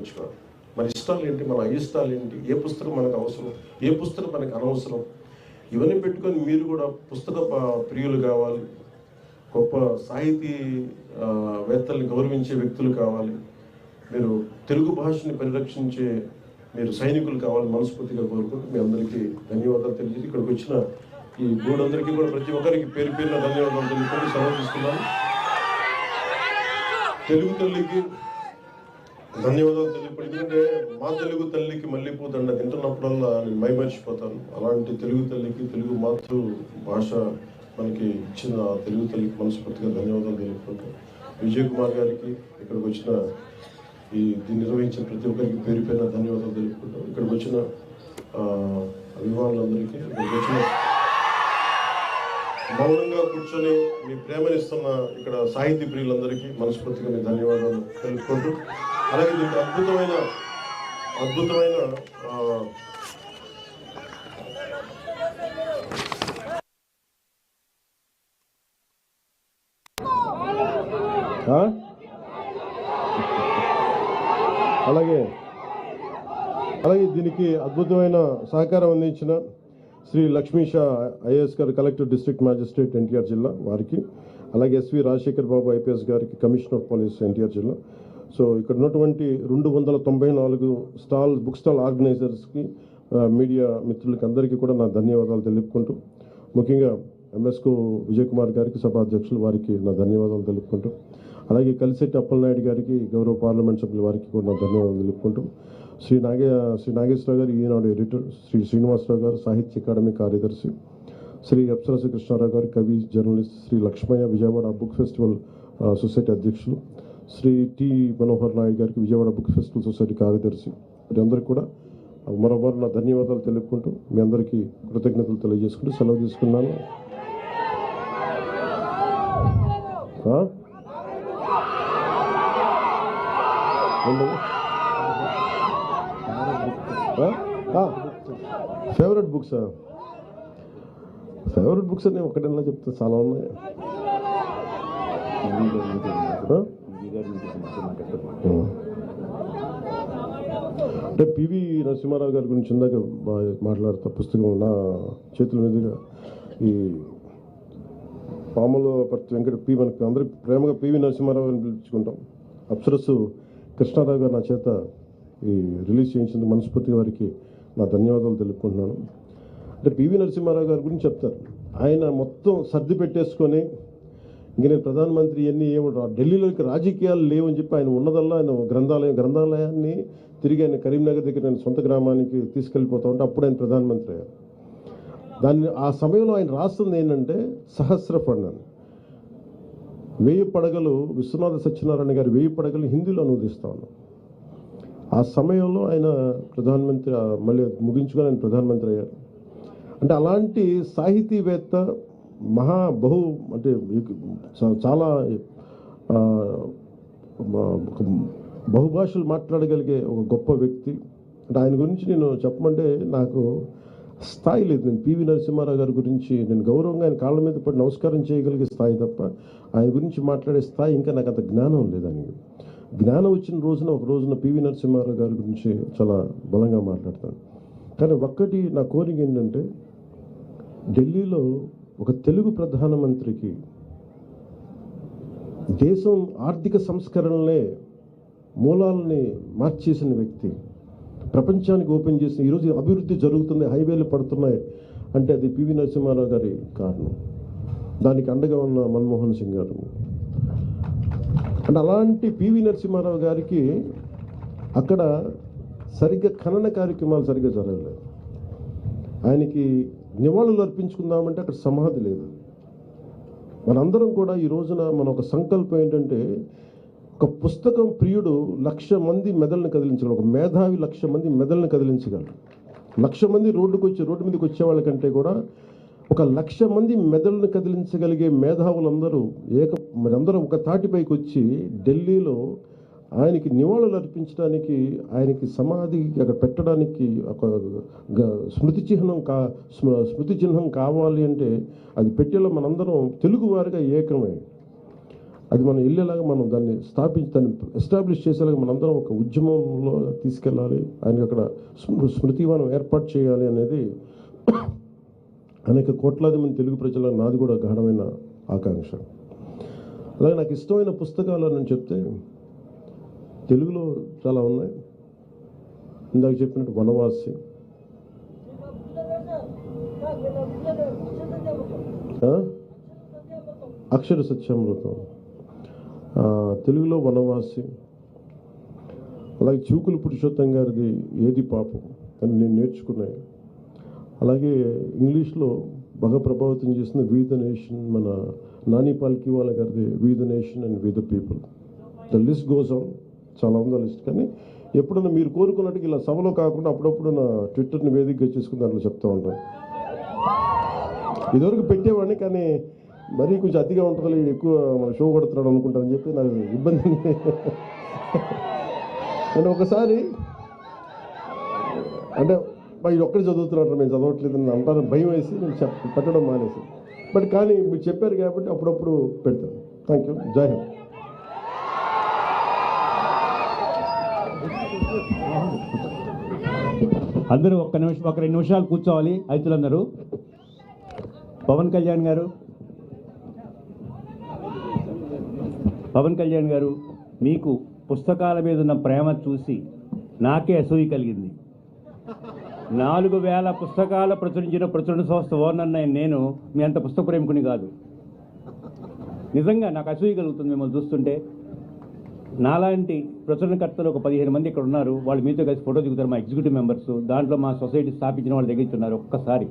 ఉపయోగించుకోవాలి. మన ఇష్టాలు ఏంటి? మన అయిష్టాలు ఏంటి? ఏ పుస్తకం మనకు అవసరం? ఏ పుస్తకం మనకు అనవసరం? ఇవన్నీ పెట్టుకొని మీరు కూడా పుస్తక ప్రియులు కావాలి. గొప్ప సాహితీ వేత్తల్ని గౌరవించే వ్యక్తులు కావాలి. మీరు తెలుగు భాషని పరిరక్షించే మీరు సైనికులు కావాలని మనస్ఫూర్తిగా కోరుకుంటూ మీ అందరికీ ధన్యవాదాలు తెలియజేసి ఇక్కడికి వచ్చిన ఈ మూడందరికీ కూడా ప్రతి ఒక్కరికి పేరు పేరున ధన్యవాదాలు తెలుపుకొని సమర్పిస్తున్నాను తెలుగు తల్లికి ధన్యవాదాలు తెలియపడి ఎందుకంటే మా తెలుగు తల్లికి మల్లెపూ దండ తింటున్నప్పుడల్లా నేను మైమర్చిపోతాను. అలాంటి తెలుగు తల్లికి తెలుగు మాతృ భాష మనకి ఇచ్చిన ఆ తెలుగు తల్లికి మనస్ఫూర్తిగా ధన్యవాదాలు తెలుపుకుంటాం విజయ్ కుమార్ గారికి ఇక్కడికి వచ్చిన ఈ దీన్ని నిర్వహించిన ప్రతి ఒక్కరికి పేరు పైన ధన్యవాదాలు తెలుపుకుంటాం ఇక్కడికి వచ్చిన అభిమానులందరికీ ఇక్కడికి వచ్చిన మౌనంగా కూర్చొని మీ ప్రేమనిస్తున్న ఇక్కడ సాహితీ ప్రియులందరికీ మనస్ఫూర్తిగా మీ ధన్యవాదాలు తెలుపుకుంటూ అలాగే దీనికి అద్భుతమైన అద్భుతమైన అలాగే అలాగే దీనికి అద్భుతమైన సహకారం అందించిన శ్రీ లక్ష్మీషా ఐఏఎస్ గారు కలెక్టర్ డిస్ట్రిక్ట్ మ్యాజిస్ట్రేట్ ఎన్టీఆర్ జిల్లా వారికి అలాగే ఎస్వి రాజశేఖర్ బాబు ఐపీఎస్ గారికి కమిషనర్ ఆఫ్ పోలీస్ ఎన్టీఆర్ జిల్లా సో ఇక్కడ ఉన్నటువంటి రెండు వందల తొంభై నాలుగు స్టాల్ బుక్ స్టాల్ ఆర్గనైజర్స్కి మీడియా మిత్రులకి అందరికీ కూడా నా ధన్యవాదాలు తెలుపుకుంటూ ముఖ్యంగా ఎంఎస్కు విజయ్ కుమార్ గారికి సభాధ్యక్షులు వారికి నా ధన్యవాదాలు తెలుపుకుంటూ అలాగే కలిశెట్టి అప్పలనాయుడు గారికి గౌరవ పార్లమెంట్ సభ్యులు వారికి కూడా నా ధన్యవాదాలు తెలుపుకుంటూ శ్రీ నాగే శ్రీ నాగేశ్వరరావు గారు ఈనాడు ఎడిటర్ శ్రీ శ్రీనివాసరావు గారు సాహిత్య అకాడమీ కార్యదర్శి శ్రీ అప్సరసు కృష్ణారావు గారు కవి journalist Shri Lakshmaiah Vijayawada book festival society అధ్యక్షులు శ్రీ టి. మనోహర్ నాయుడు గారికి విజయవాడ బుక్ ఫెస్టివల్ సొసైటీ కార్యదర్శి వీరందరికీ కూడా మరోమారు నా ధన్యవాదాలు తెలుపుకుంటూ మీ అందరికీ కృతజ్ఞతలు తెలియజేసుకుంటూ సెలవు తీసుకున్నాను. ఫేవరెట్ బుక్స్ ఫేవరెట్ బుక్స్ అని ఒకటేలా చెప్తాను చాలా ఉన్నాయి. అంటే పివి నరసింహారావు గారి గురించి ఇందాక బాగా మాట్లాడుతా పుస్తకం నా చేతుల మీదుగా ఈ పాముల ప్రతి వెంకట పి మనకి అందరికి ప్రేమగా పివి నరసింహారావు గారిని పిలుచుకుంటాం. అప్సరస్సు కృష్ణారావు గారు నా చేత ఈ రిలీజ్ చేయించింది మనస్ఫూర్తి వారికి నా ధన్యవాదాలు తెలుపుకుంటున్నాను. అంటే పివి నరసింహారావు గారి గురించి చెప్తారు. ఆయన మొత్తం సర్ది పెట్టేసుకొని ఇంక నేను ప్రధానమంత్రి ఇవన్నీ ఏమో ఢిల్లీలోకి రాజకీయాలు లేవని చెప్పి ఆయన ఉన్నదల్లా ఆయన గ్రంథాలయం గ్రంథాలయాన్ని తిరిగి ఆయన కరీంనగర్ దగ్గర నేను సొంత గ్రామానికి తీసుకెళ్ళిపోతా ఉంటే అప్పుడు ఆయన ప్రధానమంత్రి అయ్యారు. దాన్ని ఆ సమయంలో ఆయన రాస్తుంది ఏంటంటే సహస్ర ఫండ్ అని వెయ్యి పడగలు విశ్వనాథ సత్యనారాయణ గారి వెయ్యి పడగలు హిందీలో అనువదిస్తా ఉన్నాం. ఆ సమయంలో ఆయన ప్రధానమంత్రి మళ్ళీ ముగించుకొని ఆయన ప్రధానమంత్రి అయ్యారు. అంటే అలాంటి సాహితీవేత్త మహా బహు అంటే చాలా బహుభాషలు మాట్లాడగలిగే ఒక గొప్ప వ్యక్తి. అంటే ఆయన గురించి నేను చెప్పమంటే నాకు స్థాయి లేదు. నేను పివి నరసింహారావు గారి గురించి నేను గౌరవంగా ఆయన కాళ్ళ మీద పడి నమస్కారం చేయగలిగే స్థాయి తప్ప ఆయన గురించి మాట్లాడే స్థాయి ఇంకా నాకు అంత జ్ఞానం లేదు ఆయనకి. జ్ఞానం వచ్చిన రోజున ఒక రోజున పివి నరసింహారావు గారి గురించి చాలా బలంగా మాట్లాడతాను. కానీ ఒక్కటి నా కోరిక ఏంటంటే ఢిల్లీలో ఒక తెలుగు ప్రధానమంత్రికి దేశం ఆర్థిక సంస్కరణలే మూలాలని మార్చేసిన వ్యక్తి. ప్రపంచానికి ఓపెన్ చేసిన ఈరోజు అభివృద్ధి జరుగుతుంది హైవేలు పడుతున్నాయి అంటే అది పివి నరసింహారావు గారి కారణం. దానికి అండగా ఉన్న మన్మోహన్ సింగ్ గారు. అంటే అలాంటి పివి నరసింహారావు గారికి అక్కడ సరిగ్గా ఖనన కార్యక్రమాలు సరిగ్గా జరగలేదు. ఆయనకి నివాళులు అర్పించుకుందామంటే అక్కడ సమాధి లేదు. మనందరం కూడా ఈ రోజున మన ఒక సంకల్పం ఏంటంటే ఒక పుస్తకం ప్రియుడు లక్ష మంది మెదళ్ళని కదిలించగలడు. ఒక మేధావి లక్ష మంది మెదళ్ళని కదిలించగలడు. లక్ష మంది రోడ్డుకు వచ్చి రోడ్డు మీదకి వచ్చే వాళ్ళకంటే కూడా ఒక లక్ష మంది మెదళ్ళను కదిలించగలిగే మేధావులందరూ ఏక మనందరూ ఒక తాటిపైకి వచ్చి ఢిల్లీలో ఆయనకి నివాళులు అర్పించడానికి ఆయనకి సమాధి అక్కడ పెట్టడానికి ఒక గ- స్మృతి చిహ్నం కా స్మ- స్మృతి చిహ్నం కావాలి అంటే అది పెట్టేలో మనందరం తెలుగువారిగా ఏకమై అది మనం వెళ్ళేలాగా మనం దాన్ని స్థాపించి దాన్ని ఎస్టాబ్లిష్ చేసేలాగా మనందరం ఒక ఉద్యమంలో తీసుకెళ్ళాలి. ఆయనకి అక్కడ స్మృ- స్మృతివనం ఏర్పాటు చేయాలి అనేది అనేక కోట్లాది మంది తెలుగు ప్రజల నాది కూడా గాఢమైన ఆకాంక్ష. అలాగే నాకు ఇష్టమైన పుస్తకాలు అని చెప్తే తెలుగులో చాలా ఉన్నాయి. ఇందాక చెప్పినట్టు వనవాసి. అక్షర సత్యామృతం. తెలుగులో వనవాసి. అలాగే చూకులు పురుషోత్తం గారిది ఏది పాపం? అని నేను నేర్చుకున్నాయి అలాగే ఇంగ్లీష్లో బాగా ప్రభావితం చేసిన వీ ద నేషన్ మన నాని పాల్కి వాళ్ళ గారిది we the nation and we the people the list goes on చాలా ఉందో లిస్ట్. కానీ ఎప్పుడన్నా మీరు కోరుకున్నట్టుగా ఇలా సభలో కాకుండా అప్పుడప్పుడు నా ట్విట్టర్ని వేదికగా చేసుకుని దాంట్లో చెప్తూ ఉంటాను ఇదివరకు పెట్టేవాడిని కానీ మరీ కొంచెం అతిగా ఉంటుంది ఎక్కువ మన షో కొడుతున్నాడు అనుకుంటానని చెప్పి నాకు ఇబ్బంది. అంటే ఒకసారి అంటే మా ఇది ఒక్కటి చదువుతున్నారు మేము చదవట్లేదు అంటారని భయం వేసి నేను చెప్ పెట్టడం మానేసి. బట్ కానీ మీరు చెప్పారు కాబట్టి అప్పుడప్పుడు పెడతాను. థ్యాంక్ యూ జై హింద్. అందరూ ఒక్క నిమిషం ఒక రెండు నిమిషాలు కూర్చోవాలి రైతులందరూ. పవన్ కళ్యాణ్ గారు. పవన్ కళ్యాణ్ గారు మీకు పుస్తకాల మీద ఉన్న ప్రేమ చూసి నాకే అసూయ కలిగింది. నాలుగు వేల పుస్తకాలు ప్రచురించిన ప్రచురణ సంస్థ ఓనర్ నేను మీ అంత పుస్తక ప్రేమికుని కాదు. నిజంగా నాకు అసూయ కలుగుతుంది మిమ్మల్ని చూస్తుంటే. నాలాంటి ప్రచురణకర్తలు ఒక పదిహేను మంది ఇక్కడ ఉన్నారు. వాళ్ళు మీతో కలిసి ఫోటో దిగుతారు మా ఎగ్జిక్యూటివ్ మెంబర్స్. దాంట్లో మా సొసైటీ స్థాపించిన వాళ్ళు దగ్గర ఉన్నారు ఒక్కసారి.